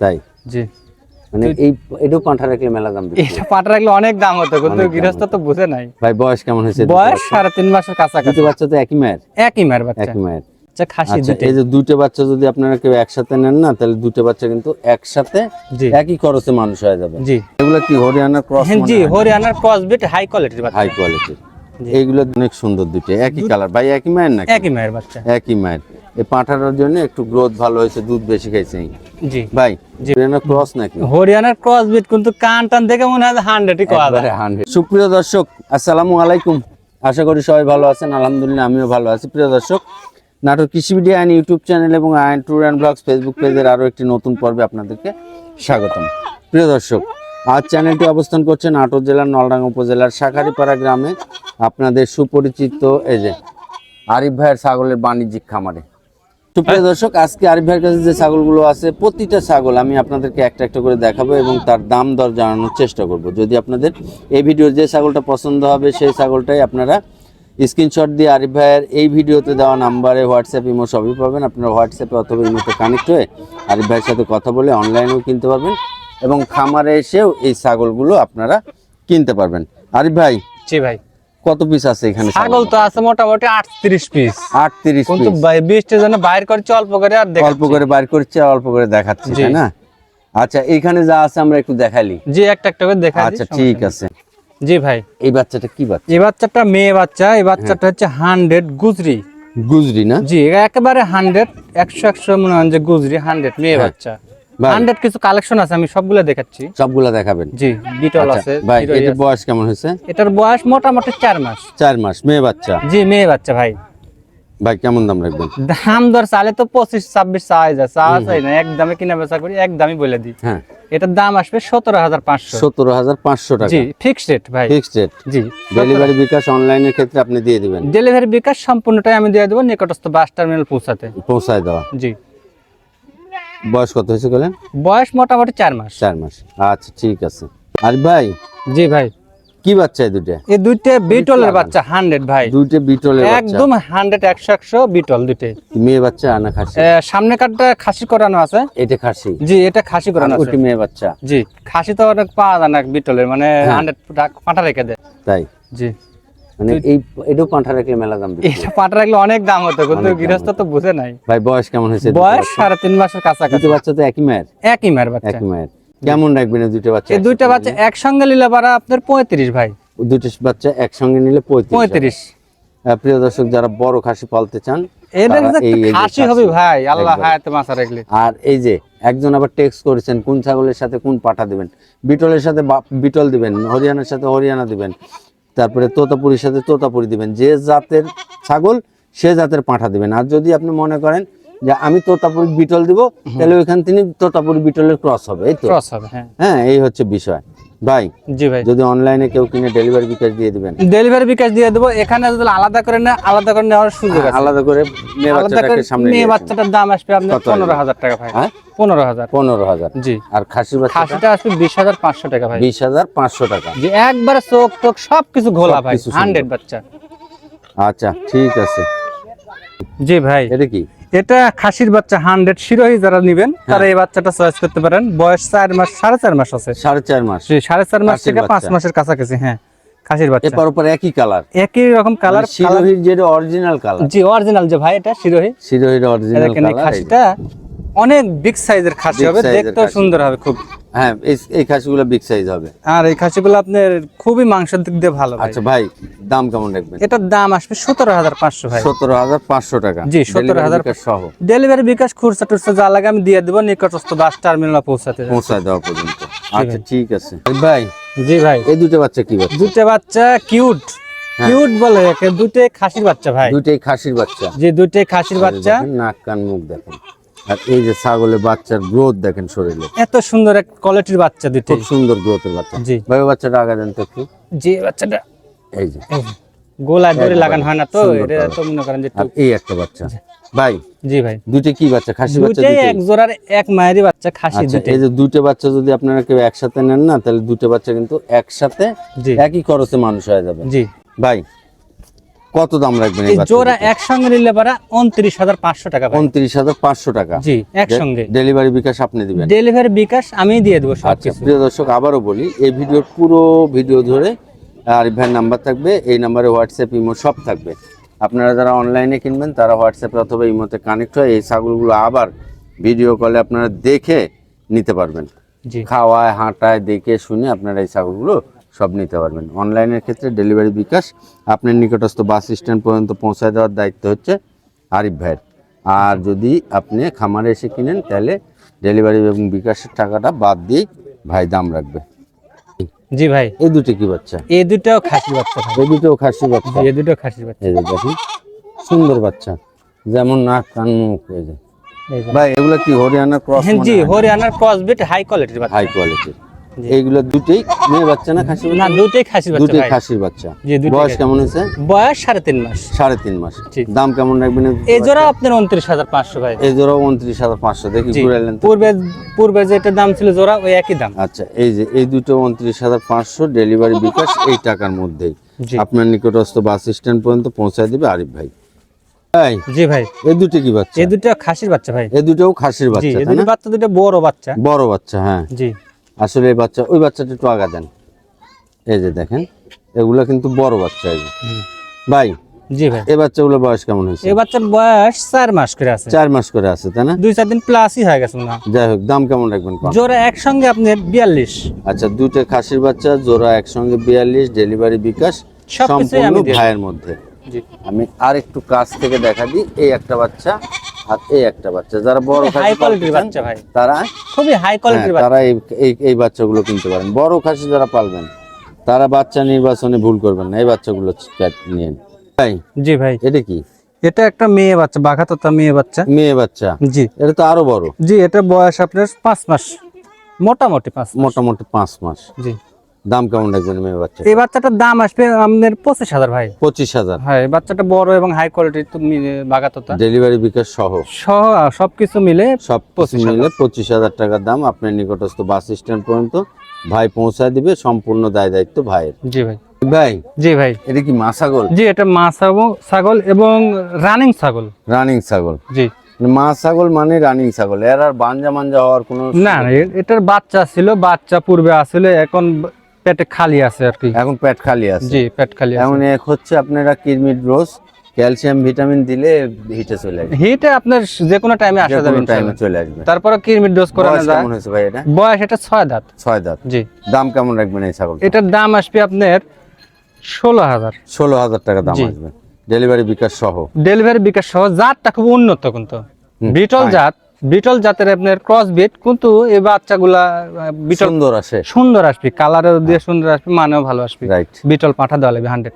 তাই? জি। মানে এই এটাও পাঁঠা রাখলে মেলা দাম এটা পাটা রাখলে অনেক দাম হতো কিন্তু গৃহস্থ তো বুঝে নাই। ভাই বয়স কেমন হয়েছে? বয়স? সাড়ে তিন মাসের কাছাকাছি। বাচ্চা তো একই মায়ের? একই মায়ের বাচ্চা। একই মায়ের। আচ্ছা খাসি আচ্ছা দুটো। এই যে দুটো বাচ্চা যদি আপনারা কেউ একসাথে নেন না তাহলে দুটো বাচ্চা কিন্তু একসাথে একই খরচে মানুষ হয়ে যাবে। জি। এগুলো কি হরিয়ানা ক্রস হ্যাঁ, জি হরিয়ানার ক্রস বিট হাই কোয়ালিটির বাচ্চা। হাই কোয়ালিটির। এইগুলো অনেক সুন্দর দুটো একই কালার ভাই একই মায়ের নাকি? একই মায়ের বাচ্চা। একই মায়ের। এই পাঁঠাটার জন্য একটু গ্রোথ ভালো হয়েছে দুধ বেশি খাইছে জি। ভাই। হরিয়ানা ক্রস নাকি? হরিয়ানার ক্রস বিট কিন্তু কান টান দেখে মনে হয় হান্ড্রেডই করা যায়। 100 সুপ্রিয় দর্শক আসসালামু আলাইকুম। আশা করি সবাই ভালো আছেন আলহামদুলিল্লাহ আমিও ভালো আছি। প্রিয় দর্শক Natore Krishi media and YouTube channel এবং Ayon tour and blogs Facebook পেজের আরও একটি নতুন পর্বে আপনাদেরকে স্বাগতম। প্রিয় দর্শক আজ চ্যানেলটি অবস্থান করছে নাটোর জেলার নলডাঙ্গা উপজেলার শাখারিপাড়া গ্রামে। আপনাদের সুপরিচিত এই যে আরিফ ভাইয়ের ছাগলের বাণিজ্যিক খামারে। সুপ্রিয় দর্শক আজকে আরিফ ভাইয়ের কাছে যে ছাগলগুলো আছে প্রতিটা ছাগল আমি আপনাদেরকে একটা একটা করে দেখাবো এবং তার দাম দর জানানোর চেষ্টা করব। যদি আপনাদের এই ভিডিওর যে ছাগলটা পছন্দ হবে সেই ছাগলটাই আপনারা স্ক্রিনশট দিয়ে আরিফ ভাইয়ের এই ভিডিওতে দেওয়া নাম্বারে হোয়াটসঅ্যাপ ইমো সবই পাবেন। আপনারা হোয়াটসঅ্যাপে অথবা ইমোতে কানেক্ট হয়ে আরিফ ভাইয়ের সাথে কথা বলে অনলাইনেও কিনতে পারবেন এবং খামারে এসেও এই ছাগলগুলো আপনারা কিনতে পারবেন। আরিফ ভাই জি ভাই। কত পিস আছে এখানে ছাগল তো আছে মোটামুটি আটত্রিশ পিস আটত্রিশ কিন্তু পিস বৃষ্টির জন্য বাইর করছে অল্প করে আর দেখ অল্প করে বাইর করছে আর অল্প করে দেখাচ্ছি তাই না? আচ্ছা এখানে যা আছে আমরা একটু দেখালি। জি একটা একটা করে দেখা আচ্ছা ঠিক আছে। জি ভাই। এই বাচ্চাটা কি বাচ্চা? এই বাচ্চাটা মেয়ে বাচ্চা এই বাচ্চাটা হচ্ছে হান্ড্রেড গুজরি। গুজরি না? জি একেবারে হান্ড্রেড একশো একশো মনে হয় যে গুজরি হান্ড্রেড মেয়ে হ্যাঁ। বাচ্চা। হান্ড্রেড কিছু কালেকশন আছে আমি সবগুলো দেখাচ্ছি। সবগুলা দেখাবেন। জি বিটল আচ্ছা, আছে ভাই এটার বয়স কেমন হয়েছে? এটার বয়স মোটামুটি চার মাস। চার মাস মেয়ে বাচ্চা? জি মেয়ে বাচ্চা ভাই। ভাই কেমন দাম রাখবেন? দাম দর চালে তো পঁচিশ ছাব্বিশ চাই যায় চাওয়া না একদমে কিনা বেচা করি একদমই বলে দিই। হ্যাঁ। এটার দাম আসবে সতেরো হাজার পাঁচশো। সতেরো হাজার পাঁচশো টাকা। জি ফিক্সড রেট ভাই। ফিক্সড রেট জি ডেলিভারি বিকাশ অনলাইনের ক্ষেত্রে আপনি দিয়ে দিবেন। ডেলিভারি বিকাশ সম্পূর্ণটাই আমি দিয়ে দেবো নিকটস্থ বাস টার্মিনাল পৌঁছাতে। পৌঁছায় দেওয়া। জি। বয়স কত হয়েছে বলেন? বয়স মোটামুটি চার মাস। চার মাস। আচ্ছা ঠিক আছে। আর ভাই? জি ভাই। কি বাচ্চা এই দুটা এই দুইটা বিটলের বাচ্চা হান্ড্রেড ভাই। দুইটা বিটলের বাচ্চা। একদম হান্ড্রেড একশো একশো বিটল দুইটাই মেয়ে বাচ্চা আনা খাসি? সামনে কাঠটা খাসি করানো আছে। এটা খাসি? জি এটা খাসি করানো আছে। ওটি মেয়ে বাচ্চা? জি খাসি তো অনেক পাওয়া যায় না বিটলের মানে হ্যাঁ। হান্ড্রেড পাটা রেখে দেয়। তাই? জি। মানে এই এটাও পাঁঠা রাখলে মেলা দাম এটা পাটা রাখলে অনেক দাম হতো কিন্তু গৃহস্থ তো বুঝে নাই। ভাই বয়স কেমন হয়েছে বয়স সাড়ে তিন মাসের কাছাকাছি। বাচ্চা তো একই মায়ের? একই মায়ের বাচ্চা। একই মায়ের। কেমন রাখবেন এই দুটো বাচ্চা এই দুইটা বাচ্চা একসঙ্গে নিলে পারা আপনার পঁয়ত্রিশ ভাই। দুটো বাচ্চা একসঙ্গে নিলে পঁয়ত্রিশ প্রিয় দর্শক যারা বড় খাসি পালতে চান খাসি হবে ভাই আল্লাহ হায়াতে মাছা রাখলে। আর এই যে একজন আবার টেক্সট করেছেন কোন ছাগলের সাথে কোন পাঠা দিবেন? বিটলের সাথে বিটল দিবেন হরিয়ানার সাথে হরিয়ানা দিবেন। তারপরে তোতাপুরির সাথে তোতাপুরি দিবেন। যে জাতের ছাগল, সে জাতের পাঁঠা দিবেন। আর যদি আপনি মনে করেন যে আমি তোতাপুরি বিটল দিব তাহলে ওইখান তিনি তোতাপুরি বিটলের ক্রস হবে এই তো? ক্রস হবে হ্যাঁ। হ্যাঁ এই হচ্ছে বিষয়। ভাই জি ভাই। যদি অনলাইনে কেউ কিনে ডেলিভারি বিকাশ দিয়ে দিবেন। ডেলিভারি বিকাশ দিয়ে দেবো এখানে যদি আলাদা করে না আলাদা করে নেওয়ার সুযোগ আছে। আলাদা করে মেয়ে বাচ্চাটাকে সামনে মেয়ে বাচ্চাটার দাম আসবে আপনার কত আসবে? পনেরো হাজার টাকা ভাই। হ্যাঁ? পনেরো হাজার। পনেরো হাজার। জি। আর খাসির বাচ্চা খাসিটা আসবে বিশ হাজার পাঁচশো টাকা ভাই। বিশ হাজার পাঁচশো টাকা। যে একবারে চোখ টোক সবকিছু ঘোলা ভাই সবকিছু সুন্দর। হান্ড্রেড বাচ্চা। আচ্ছা ঠিক আছে। জি ভাই। এটা কি? এটা খাসির বাচ্চা হান্ড্রেড শিরোহী যারা নিবেন হ্যাঁ। তারা এই বাচ্চাটা চয়েস করতে পারেন। বয়স চার মাস সাড়ে চার মাস আছে। সাড়ে চার মাস। সাড়ে চার মাস থেকে পাঁচ মাসের কাছাকাছি হ্যাঁ খাসির বাচ্চা। এরপর উপর একই কালার। একই রকম কালার শিরোহির যেটা অরিজিনাল কালার। জি অরিজিনাল যে ভাই এটা শিরোহী। শিরোহির অরিজিনাল কালার খাসিটা অনেক বিগ সাইজের খাসি হবে দেখতে দেখতেও সুন্দর হবে খুব। হ্যাঁ এই- খাসিগুলো বিগ সাইজ হবে। আর এই খাসিগুলো আপনার খুবই মাংসের দিক দিয়ে ভালো আচ্ছা ভাই দাম কেমন রাখবেন? এটার দাম আসবে সতেরো হাজার পাঁচশো ভাই। সতেরো হাজার পাঁচশো টাকা। জি, 17,000 Delivery বিকাশ সহ। ডেলিভারি বিকাশ খুরসা টুরসা যা লাগে আমি দিয়ে দেবো নিকটস্থ বাস টার্মিনাল পৌঁছাতে পৌঁছায় দেওয়া পর্যন্ত। আচ্ছা ঠিক আছে। ভাই জি ভাই। এই দুটো বাচ্চা কি বাচ্চা? দুটো বাচ্চা কিউট কিউট বলে একে দুটো খাসির বাচ্চা ভাই। দুইটাই খাসির বাচ্চা। যে দুটো খাসির বাচ্চা। নাক কান মুখ দেখেন। আর এই যে ছাগলের বাচ্চার গ্রোথ দেখেন শরীরে। এত সুন্দর এক কোয়ালিটির বাচ্চা দুটো খুব সুন্দর গ্রোথের বাচ্চা। জি। ভাই বাচ্চাটা আগে দেন তো একটু। যে বাচ্চাটা। এই যে। গোলায় ধরে লাগানো হয় না তো এটা তো মনে করেন যে এই একটা বাচ্চা। ভাই জি ভাই। দুইটা কি বাচ্চা? খাসি বাচ্চা দুইটাই? এক জোড়ার এক মায়েরই বাচ্চা খাসি আচ্ছা এই যে দুটো বাচ্চা যদি আপনারা কেউ একসাথে নেন না তাহলে দুটো বাচ্চা কিন্তু একসাথে জি। একই খরচে মানুষ হয়ে যাবে। জি। ভাই কত দাম রাখবেন এই জোড়া একসঙ্গে নিলে পারা উনত্রিশ হাজার পাঁচশো টাকা উনত্রিশ হাজার পাঁচশো টাকা। জি একসঙ্গে। ডেলিভারি বিকাশ আপনি দিবেন। ডেলিভারি বিকাশ আমি দিয়ে দেবো সব আচ্ছা কিছু প্রিয় দর্শক আবারও বলি এই ভিডিওর পুরো ভিডিও ধরে আরিফ ভাইয়ের নাম্বার থাকবে এই নাম্বারে হোয়াটসঅ্যাপ ইমো সব থাকবে। আপনারা যারা অনলাইনে কিনবেন তারা হোয়াটসঅ্যাপে অথবা ইমোতে কানেক্ট হয়ে এই ছাগলগুলো আবার ভিডিও কলে আপনারা দেখে নিতে পারবেন। জি। খাওয়ায় হাঁটায় দেখে শুনে আপনারা এই ছাগলগুলো সব নিতে পারবেন। অনলাইনের ক্ষেত্রে ডেলিভারি বিকাশ। আপনার নিকটস্থ বাস স্ট্যান্ড পর্যন্ত পৌঁছায় দেওয়ার দায়িত্ব হচ্ছে আরিফ ভাইয়ের। আর যদি আপনি খামারে এসে কিনেন তাহলে ডেলিভারি এবং বিকাশের টাকাটা বাদ দিয়েই ভাই দাম রাখবে। জি ভাই। এই দুটো কি বাচ্চা? এই দুটো খাসি বাচ্চা এই দুটো খাসি বাচ্চা। এই দুটো খাসি বাচ্চা। এই দেখুন সুন্দর বাচ্চা। যেমন নাক কান মুখ হয়ে যায়। ভাই এগুলো কি হরিয়ানা ক্রস হ্যাঁ, জি হরিয়ানার ক্রসবিট হাই কোয়ালিটির বাচ্চা। হাই কোয়ালিটির। এইগুলো দুটোই মেয়ে বাচ্চা না খাসি না বাচ্চা? দুটোই খাসি বাচ্চা দুটোই খাসির বাচ্চা। বয়স কেমন হয়েছে? বয়স সাড়ে তিন মাস। সাড়ে তিন মাস। দাম কেমন রাখবেন এই এই জোড়া আপনার উনত্রিশ হাজার পাঁচশো ভাই। এই জোড়া উনত্রিশ হাজার পাঁচশো দেখি ঘুরাইলেন পূর্বে পূর্বে যেটা দাম ছিল জোড়া ওই একই দাম। আচ্ছা এই যে এই দুটো উনত্রিশ হাজার পাঁচশো ডেলিভারি বিকাশ এই টাকার মধ্যেই। আপনার নিকটস্থ বাস স্ট্যান্ড পর্যন্ত পৌঁছায় দিবে আরিফ ভাই। ভাই জি ভাই। এই দুটো কি বাচ্চা? এই দুটো খাসির বাচ্চা ভাই। এই দুটোও খাসির বাচ্চা এই দুটো বাচ্চা দুটো বড় বাচ্চা। বড় বাচ্চা হ্যাঁ। জি। আসলে এই বাচ্চা ওই বাচ্চাটা একটু আগা দেন। এই যে দেখেন এগুলা কিন্তু বড় বাচ্চা এই। ভাই জি ভাই। এই বাচ্চাগুলো বয়স কেমন হয়েছে? এই বাচ্চার বয়স চার মাস করে আছে। চার মাস করে আছে তাই না? দুই চার দিন প্লাসই হয়ে গেছে না যাই হোক দাম কেমন রাখবেন? জোড়া একসঙ্গে আপনার বিয়াল্লিশ। আচ্ছা দুটো খাসির বাচ্চা জোড়া একসঙ্গে বিয়াল্লিশ ডেলিভারি বিকাশ সম্পূর্ণ ভাইয়ের মধ্যে। আমি আর একটু কাছ থেকে দেখা দিই এই একটা বাচ্চা এই একটা বাচ্চা। যারা বড় হাই কোয়ালিটির বাচ্চা ভাই। তারা খুবই হাই হ্যাঁ, কোয়ালিটির বাচ্চা। তারা এই এই বাচ্চাগুলো কিনতে পারেন। বড় খাসি যারা পালবেন তারা বাচ্চা নির্বাচনে ভুল করবেন না। এই বাচ্চাগুলো নিয়ে ভাই জি ভাই। এটা কি? এটা একটা মেয়ে বাচ্চা বাঘাততা মেয়ে বাচ্চা। মেয়ে বাচ্চা? জি। এটা তো আরও বড়। জি এটা বয়স আপনার পাঁচ মাস। মোটামুটি পাঁচ। মোটামুটি পাঁচ মাস। জি। দাম কেমন রাখবেন মেয়ে বাচ্চা এই বাচ্চাটার দাম আসবে আপনার পঁচিশ হাজার ভাই। পঁচিশ হাজার। হ্যাঁ বাচ্চাটা বড় এবং হাই কোয়ালিটির তো বাঘাততা ডেলিভারি বিকাশ সহ। সহ সবকিছু মিলে সব কিছু মিলে পঁচিশ হাজার টাকার দাম আপনার নিকটস্থ বাস স্ট্যান্ড পর্যন্ত ভাই পৌঁছায় দিবে সম্পূর্ণ দায় দায়িত্ব ভাইয়ের। জি ভাই। ভাই জি ভাই। এটা কি মা ছাগল? জি এটা মা ছাগল এবং রানিং ছাগল। রানিং ছাগল। জি। মা ছাগল মানে রানিং ছাগল। এর আর বাঞ্জা মাঞ্জা হওয়ার কোনো না এটার বাচ্চা ছিল বাচ্চা পূর্বে আসলে এখন পেটে খালি আছে আর কি। এখন পেট খালি আছে। জি পেট খালি আছে। এখন এক হচ্ছে আপনারা কিরমিট রোজ ক্যালসিয়াম ভিটামিন দিলে হিটে চলে আসবে। হিটে আপনার যে কোনো টাইমে আসা যাবে টাইমে চলে আসবে। তারপরে কিরমিট ডোজ করানো যায়। কেমন হয়েছে ভাই এটা? বয়স এটা ছয় দাঁত। ছয় দাঁত। জি। দাম কেমন রাখবেন এই ছাগল এটার দাম আসবে আপনার ষোলো হাজার। ষোলো হাজার টাকা দাম আসবে। ডেলিভারি বিকাশ সহ। ডেলিভারি বিকাশ সহ জাতটা খুব উন্নত কিন্তু। বিটল জাত বিটল জাতের আপনার ক্রস বিট কিন্তু এই বাচ্চাগুলা বিটল সুন্দর আসে। সুন্দর আসবে কালারও দিয়ে সুন্দর আসবে মানেও ভালো আসবে। রাইট বিটল পাঠা দেওয়া লাগবে হান্ড্রেড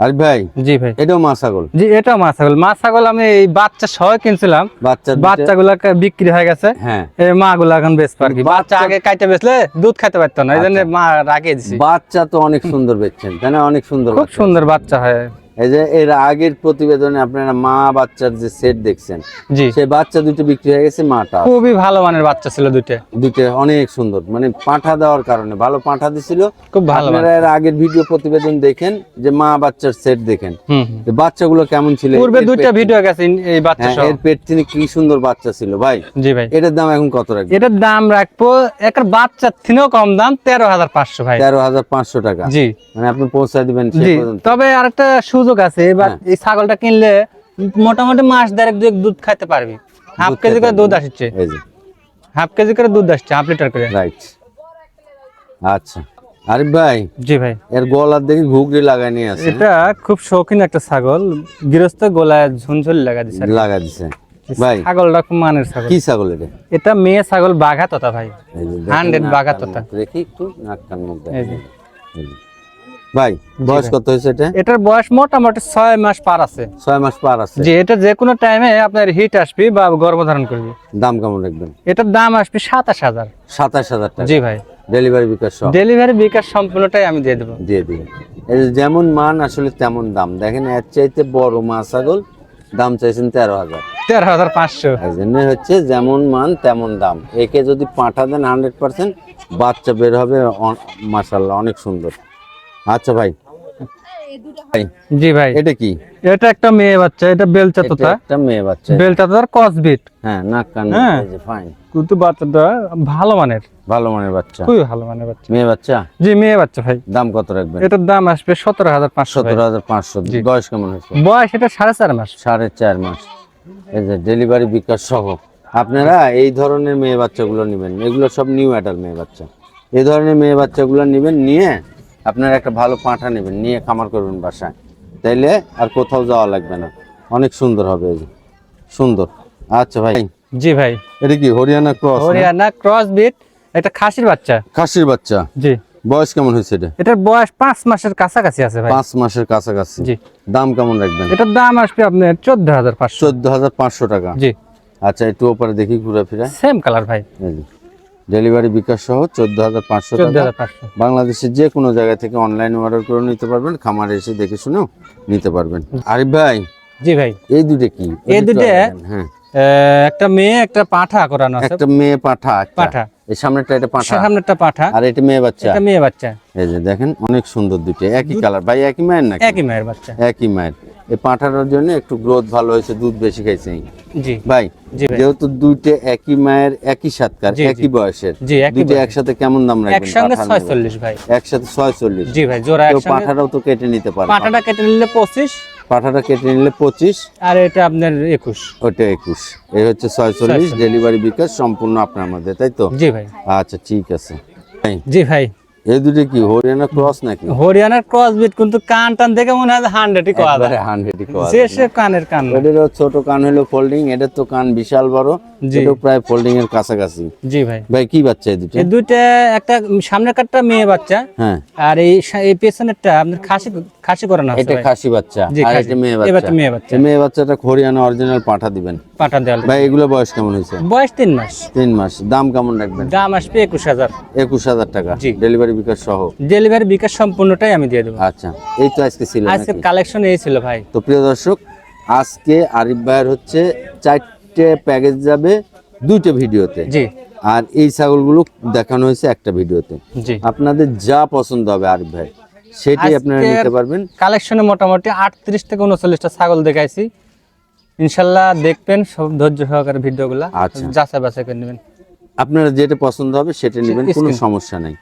আর ভাই? জি ভাই। এটাও মা ছাগল জি এটা মা ছাগল মা ছাগল আমি এই বাচ্চা সহ কিনছিলাম। বাচ্চা বাচ্চাগুলা বিক্রি হয়ে গেছে। হ্যাঁ। এই মা গুলা এখন বেশ পারবি। বাচ্চা বাচ্চা- আগে কাইতে বেচলে দুধ খাইতে পারতো না এই জন্য আচ্ছা। মা রাখিয়ে দিছি। বাচ্চা তো অনেক সুন্দর বেচছেন তাই না? অনেক সুন্দর খুব সুন্দর বাচ্চা হয়। এই যে এর আগের প্রতিবেদনে আপনারা মা বাচ্চার যে সেট দেখছেন জি। সেই বাচ্চা দুটো বিক্রি হয়ে গেছে মাটা। খুবই ভালো মানের বাচ্চা ছিল দুইটা। দুটো অনেক সুন্দর মানে পাঁঠা দেওয়ার কারণে ভালো পাঁঠা দিছিল। খুব ভালো আপনারা এর আগের ভিডিও প্রতিবেদন দেখেন যে মা বাচ্চার সেট দেখেন। বাচ্চাগুলো কেমন ছিল? পূর্বে পেট- ভিডিও গেছে এই বাচ্চা হ্যাঁ, সহ। এর পেট তিনি কি সুন্দর বাচ্চা ছিল ভাই? জি ভাই। এটার দাম এখন কত রাখবে এটার দাম রাখব একটা বাচ্চার থেকেও কম দাম তেরো হাজার পাঁচশো ভাই। তেরো হাজার পাঁচশো টাকা। জি। মানে আপনি পৌঁছায় দিবেন সেই জি। পর্যন্ত। তবে আরেকটা সুযোগ আছে এবার হ্যাঁ। এই ছাগলটা কিনলে মোটামুটি মাস দেড়েক দুই দুধ খাইতে পারবি। হাফ কেজি করে দুধ আসছে। হাফ কেজি করে দুধ আসছে হাফ লিটার করে। রাইট আচ্ছা। ভাই জি ভাই। এর গলার দেখি ঘুগরি লাগাই নিয়ে আছে। এটা খুব শৌখিন একটা ছাগল। গৃহস্থ গোলায় ঝুনঝুল লাগা দিছে লাগা দিছে। ভাই ছাগলটা খুব মানের ছাগল। কি ছাগল এটা? এটা মেয়ে ছাগল বাঘা তোতা ভাই। এই যে দেখেন 100 নাক বাঘা তোতা। দেখি একটু নাক কান মুখ ভাই বয়স কত হয়েছে এটা? এটার বয়স মোটামুটি ছয় মাস পার আছে। ছয় মাস পার আছে। যে এটা যে কোনো টাইমে আপনার হিট আসবে বা গর্ভধারণ করবে। দাম কেমন রাখবেন? এটার দাম আসবে সাতাশ হাজার। সাতাশ হাজার টাকা। জি ভাই। ডেলিভারি বিকাশ ডেলিভারি বিকাশ সম্পূর্ণটাই আমি দিয়ে দেবো। দিয়ে দিবেন যেমন মান আসলে তেমন দাম। দেখেন এর চাইতে বড় মা ছাগল দাম চাইছেন তেরো হাজার। তেরো হাজার পাঁচশো। এই জন্য হচ্ছে যেমন মান তেমন দাম। একে যদি পাঠা দেন হান্ড্রেড পার্সেন্ট বাচ্চা বের হবে মাসাল্লাহ অনেক সুন্দর। আচ্ছা ভাই। ভাই, জি ভাই। এটা কি? এটা একটা মেয়ে বাচ্চা এটা বেলচা তোতা একটা মেয়ে বাচ্চা। বেলচা তোতার কসবিট হ্যাঁ নাক কান হ্যাঁ। ফাইন কিন্তু বাচ্চাটা ভালো মানের। ভালো মানের বাচ্চা। খুবই ভালো মানের বাচ্চা। মেয়ে বাচ্চা? জি মেয়ে বাচ্চা ভাই। দাম কত রাখবেন? এটার দাম আসবে সতেরো হাজার পাঁচশো সতেরো হাজার পাঁচশো। জি। বয়স কেমন হয়েছে? বয়স এটা সাড়ে চার মাস। সাড়ে চার মাস। এই যে ডেলিভারি বিকাশ সহ। আপনারা এই ধরনের মেয়ে বাচ্চাগুলো নেবেন। এগুলো সব নিউ অ্যাডাল মেয়ে বাচ্চা। এই ধরনের মেয়ে বাচ্চাগুলো নেবেন নিয়ে আপনারা একটা ভালো পাঁঠা নেবেন নিয়ে খামার করবেন বাসায়। তাইলে আর কোথাও যাওয়া লাগবে না। অনেক সুন্দর হবে সুন্দর। আচ্ছা ভাই। জি ভাই। এটা কি হরিয়ানা ক্রস হরিয়ানা ক্রসবিট একটা খাসির বাচ্চা। খাসির বাচ্চা? জি। বয়স কেমন হয়েছে এটা? এটার বয়স পাঁচ মাসের কাছাকাছি আছে ভাই। পাঁচ মাসের কাছাকাছি। জি। দাম কেমন রাখবেন? এটার দাম আসবে আপনার চোদ্দ হাজার পাঁচশো। চোদ্দ হাজার পাঁচশো টাকা। জি। আচ্ছা একটু ওপরে দেখি ঘুরে ফিরে। সেম কালার ভাই। ডেলিভারি বিকাশ সহ চোদ্দ হাজার পাঁচশো বাংলাদেশের যে কোনো জায়গা থেকে অনলাইন অর্ডার করে নিতে পারবেন খামারে এসে দেখে শুনেও নিতে পারবেন। আরিফ ভাই জি ভাই। এই দুটো কি? এই দুটো- হ্যাঁ। একটা মেয়ে একটা পাঠা করানো আছে। একটা মেয়ে পাঠা পাঠা। এই সামনেটা এটা পাঠা? সামনেরটা পাঠা। আর এটা মেয়ে বাচ্চা? এটা মেয়ে বাচ্চা। এই যে দেখেন অনেক সুন্দর দুটো একই কালার ভাই একই মায়ের না একই মায়ের বাচ্চা। একই মায়ের। এই পাঠাটার জন্য একটু গ্রোথ ভালো হয়েছে দুধ বেশি খাইছে জি। ভাই যেহেতু দুইটা একই মায়ের একই সাতকার। একই বয়সের দুইটা একসাথে কেমন দাম রাখবেন মেয়ে ছয়চল্লিশ ভাই। একসাথে ছয় চল্লিশ জি ভাই জোড়া একসঙ্গে। পাঠাটাও তো কেটে নিতে পারে। পাঠাটা কেটে নিলে পঁচিশ। পাঠাটা কেটে নিলে পঁচিশ। আর এটা আপনার একুশ। ওটা একুশ। এই হচ্ছে ছয় চল্লিশ ডেলিভারি বিকাশ সম্পূর্ণ আপনার মধ্যে তাই তো? জি ভাই। আচ্ছা ঠিক আছে। জি ভাই। এই দুটো কি হরিয়ানা ক্রস নাকি? হরিয়ানার ক্রস বিট কিন্তু কান টান দেখে মনে হয় হান্ড্রেডই কোয়া একবারে 100 ই কোয়া সে কানের কান। এটা ছোট কান হলো ফোল্ডিং এটা তো কান বিশাল বড়। প্রায় ফোল্ডিং এর কাছাকাছি। জি ভাই। ভাই কি বাচ্চা এই দুটো? এই একটা সামনের কাঠটা মেয়ে বাচ্চা হ্যাঁ। আর এই এই পেছনেরটা আপনার খাসি খাসি করানো আছে এটা খাসি বাচ্চা আর এটা মেয়ে বাচ্চা বাচ্চা। মেয়ে বাচ্চা। মেয়ে বাচ্চাটা অরিজিনাল পাঠা দিবেন। পাঠা ভাই এগুলো বয়স কেমন হয়েছে? বয়স তিন মাস। তিন মাস। দাম কেমন রাখবেন? দাম আসবে একুশ হাজার। একুশ হাজার টাকা। জি। ডেলিভারি বিকাশ সহ? ডেলিভারি বিকাশ সম্পূর্ণটাই আমি দিয়ে দেবো। আচ্ছা এই তো আজকে ছিল আজকে কালেকশন এই ছিল ভাই। তো প্রিয় দর্শক আজকে আরিফ ভাইয়ের হচ্ছে চারটে প্যাকেজ যাবে দুইটা ভিডিওতে। জি। আর এই ছাগলগুলো দেখানো হয়েছে একটা ভিডিওতে। জি। আপনাদের যা পছন্দ হবে আরিফ ভাই সেটাই আপনারা নিতে পারবেন। কালেকশনে মোটামুটি আটত্রিশ থেকে উনচল্লিশটা ছাগল দেখাইছি। ইনশাল্লাহ দেখবেন সব ধৈর্য সহকারে ভিডিওগুলা। আচ্ছা। যাচাই বাছাই করে নেবেন। আপনারা যেটা পছন্দ হবে সেটা নেবেন কোনো সমস্যা নাই।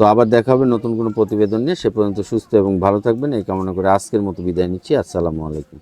তো আবার দেখা হবে নতুন কোনো প্রতিবেদন নিয়ে। সে পর্যন্ত সুস্থ এবং ভালো থাকবেন। এই কামনা করে আজকের মতো বিদায় নিচ্ছি। আসসালামু আলাইকুম।